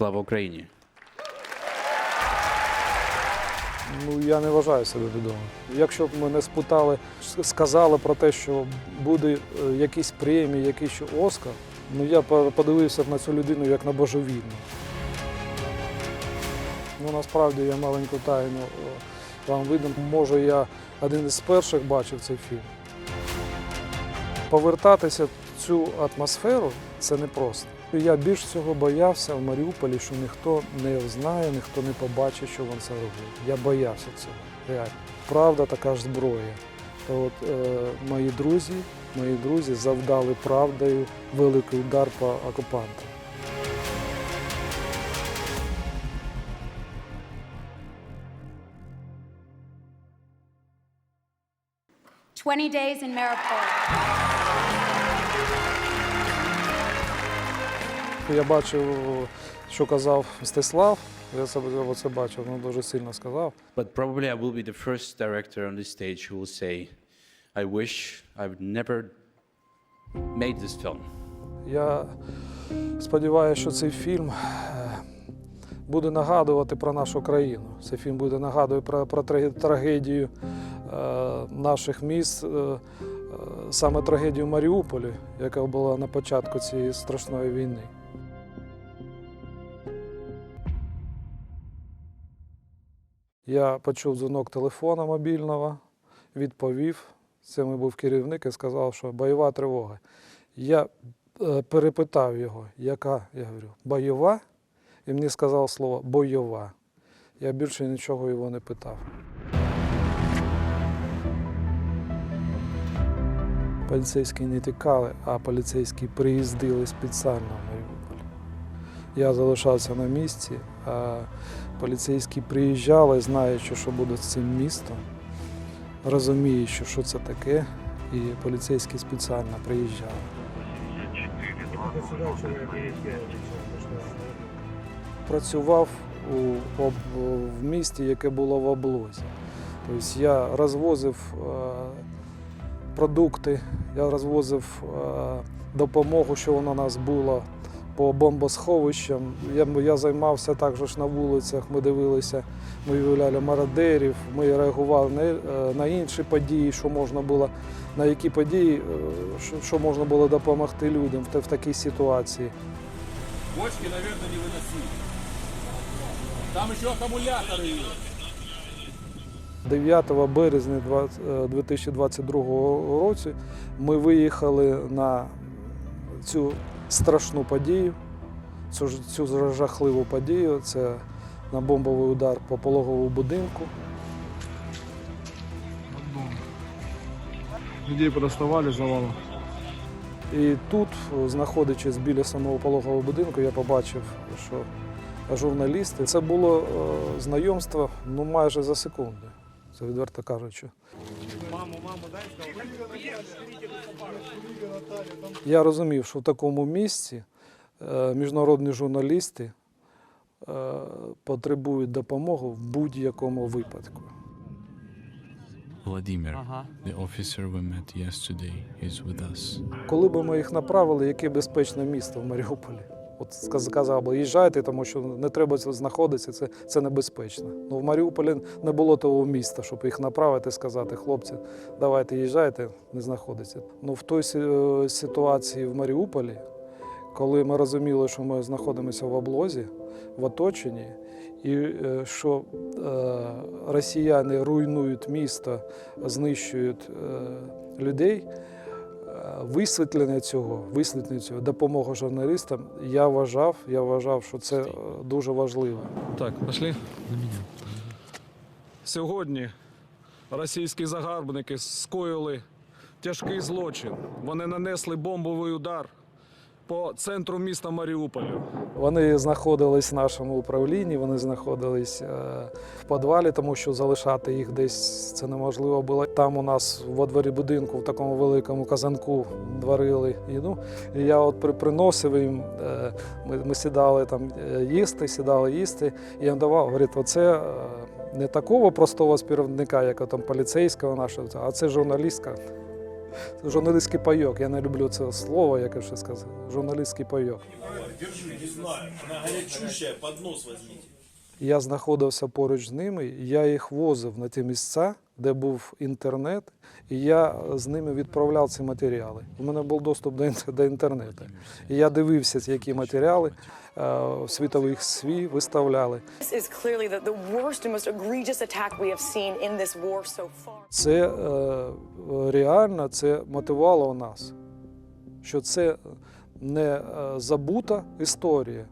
Слава Україні! Ну, я не вважаю себе відомим. Якщо б мене спитали, сказали про те, що буде е, якісь премії, якийсь Оскар, ну я подивився б на цю людину як на божевільну. Ну, насправді я маленьку тайну е, вам видам. Може, я один із перших бачив цей фільм. Повертатися в цю атмосферу це непросто. Я більш всього боявся в Маріуполі, що ніхто не знає, ніхто не побачить, що він це робив. Я боявся цього. Реально. Правда така ж зброя. То от е, мої друзі, мої друзі завдали правдою великий удар по окупантам. Twenty days in Mariupol. Я бачив, що казав Мстислав. Я це оце бачив, він дуже сильно сказав. But probably I will be the first director on this stage who will say, I wish I would never made this film. Я сподіваюся, що цей фільм е, буде нагадувати про нашу країну. Цей фільм буде нагадувати про, про трагедію е, наших міст, е, е, саме трагедію Маріуполя, яка була на початку цієї страшної війни. Я почув дзвінок телефона мобільного, відповів. Це мій був керівник і сказав, що бойова тривога. Я е, перепитав його, яка? Я говорю, бойова? І мені сказав слово бойова. Я більше нічого його не питав. Поліцейські не тікали, а поліцейські приїздили спеціально. Я залишався на місці, а поліцейські приїжджали, знаючи, що буде з цим містом, розуміючи, що це таке, і поліцейські спеціально приїжджали. Працював у, в місті, яке було в облозі. Тобто я розвозив е, продукти, я розвозив е, допомогу, що вона у нас була по бомбосховищам. Я, я займався також на вулицях, ми дивилися, ми виявляли мародерів, ми реагували на, е, на інші події, що можна було, на які події, е, що, що можна було допомогти людям в, в такій ситуації. Бочки, наверное, не выносили. Там еще аккумуляторы есть. 9 березня 20 е, 2022 році ми виїхали на цю страшну подію, цю, цю жахливу подію. Це на бомбовий удар по пологовому будинку. Людей подоставали завалом. І тут, знаходячись біля самого пологового будинку, я побачив, що журналісти це було е, знайомство ну, майже за секунди. Це відверто кажучи. Я розумів, що в такому місці е, міжнародні журналісти е, потребують допомоги в будь-якому випадку. Vladimir, the officer we met yesterday, is with us. Коли б ми їх направили, яке безпечне місто в Маріуполі? От сказ- сказав би, їжджайте, тому що не треба знаходитися, це, це небезпечно. Ну в Маріуполі не було того міста, щоб їх направити сказати, хлопці, давайте їжджайте, не знаходиться. Ну в той е, ситуації в Маріуполі, коли ми розуміли, що ми знаходимося в облозі, в оточенні, і е, що е, росіяни руйнують місто, знищують е, людей. Висвітлення цього, висвітлення цього, допомога журналістам, я вважав, я вважав, що це е, дуже важливо. Так, пошли. Сьогодні російські загарбники скоїли тяжкий злочин. Вони нанесли бомбовий удар по центру міста Маріуполя. Вони знаходились в нашому управлінні, вони знаходились е, в підвалі, тому що залишати їх десь це неможливо було. Там у нас во дворі будинку, в такому великому казанку варили їду. І я от приносив їм, е, ми, ми сідали там е, їсти, сідали їсти. І я давав, говорить, оце не такого простого співробітника, як там поліцейського нашого, а це журналістка. Журналістський пайок. Я не люблю це слово, як я вже сказав. Журналістський пайок. Держи, не знаю. Вона гарячуща, под нос. Я знаходився поруч з ними, я їх возив на ті місця, де був інтернет, і я з ними відправляв ці матеріали. У мене був доступ до, інтернету. І я дивився, які матеріали е, в світових СВІ виставляли. Це е, реально це мотивувало нас, що це не е, забута історія,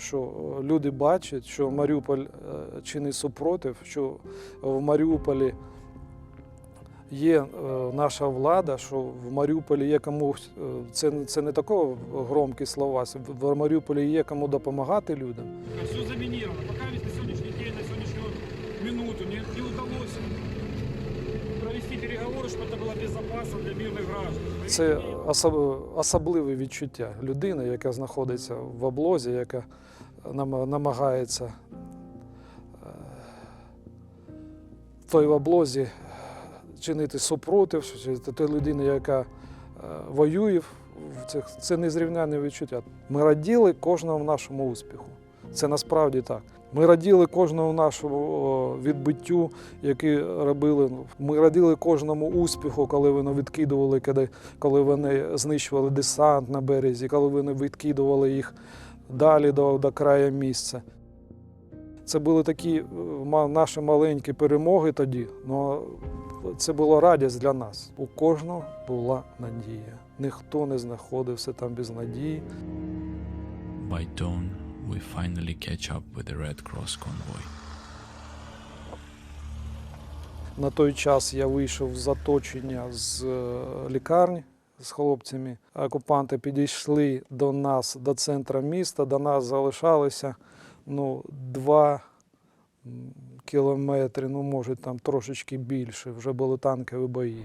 що е, люди бачать, що Маріуполь е, чинить супротив, що в Маріуполі є е, наша влада, що в Маріуполі є комусь, е, це, це не тако громкі слова, в Маріуполі є кому допомагати людям. Все заминировано. Пока ведь на сегодняшний день, на сегодняшнюю минуту не, не удалось провести переговоры, чтобы это было безопасно для мирных граждан. Це особ- особливе відчуття людини, яка знаходиться в облозі, яка нам- намагається е, в той облозі чинити супротив, чи це та людина, яка е, воює. в цих- Це незрівнянне відчуття. Ми раділи кожному нашому успіху. Це насправді так. Ми раділи кожному нашому відбиттю, які робили. Ми раділи кожному успіху, коли вони відкидували, коли, вони знищували десант на березі, коли вони відкидували їх далі до, до краю місця. Це були такі е, наші маленькі перемоги тоді, але це була радість для нас. У кожного була надія. Ніхто не знаходився там без надії. Dawn, we finally catch up with the Red Cross convoy. На той час я вийшов з оточення з е, лікарні з хлопцями. Окупанти підійшли до нас, до центру міста, до нас залишалося ну, два кілометри, ну, може, там трошечки більше. Вже були танкові бої.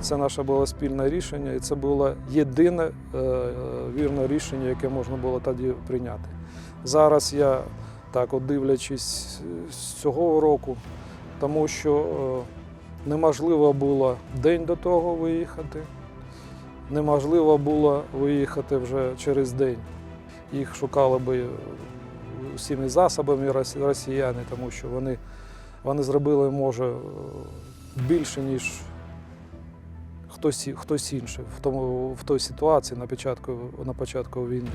Це наше було спільне рішення, і це було єдине е, е, вірне рішення, яке можна було тоді прийняти. Зараз я так, от дивлячись е, з цього року, тому що неможливо було день до того виїхати, неможливо було виїхати вже через день. Їх шукали би всіми засобами росіяни, тому що вони, вони зробили, може, більше, ніж хтось, хтось інший в, тому, в той ситуації на початку, на початку війни.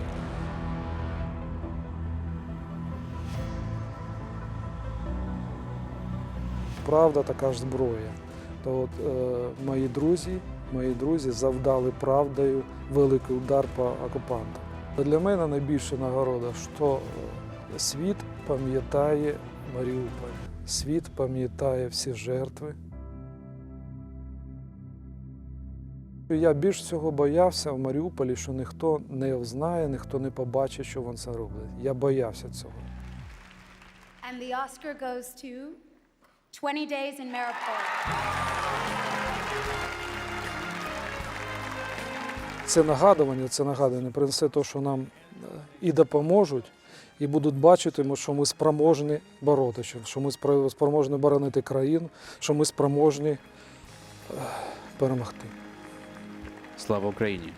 правда така ж зброя. То от, е, мої друзі, мої друзі завдали правдою великий удар по окупантам. Для мене найбільша нагорода, що е, світ пам'ятає Маріуполь, світ пам'ятає всі жертви. Я більш всього боявся в Маріуполі, що ніхто не взнає, ніхто не побачить, що він це робить. Я боявся цього. And the Oscar goes to 20 Days in Mariupol. Це нагадування, це нагадування принесе те, що нам е, і допоможуть, і будуть бачити, що ми спроможні боротися, що ми спроможні боронити країну, що ми спроможні е, перемогти. Слава Україні!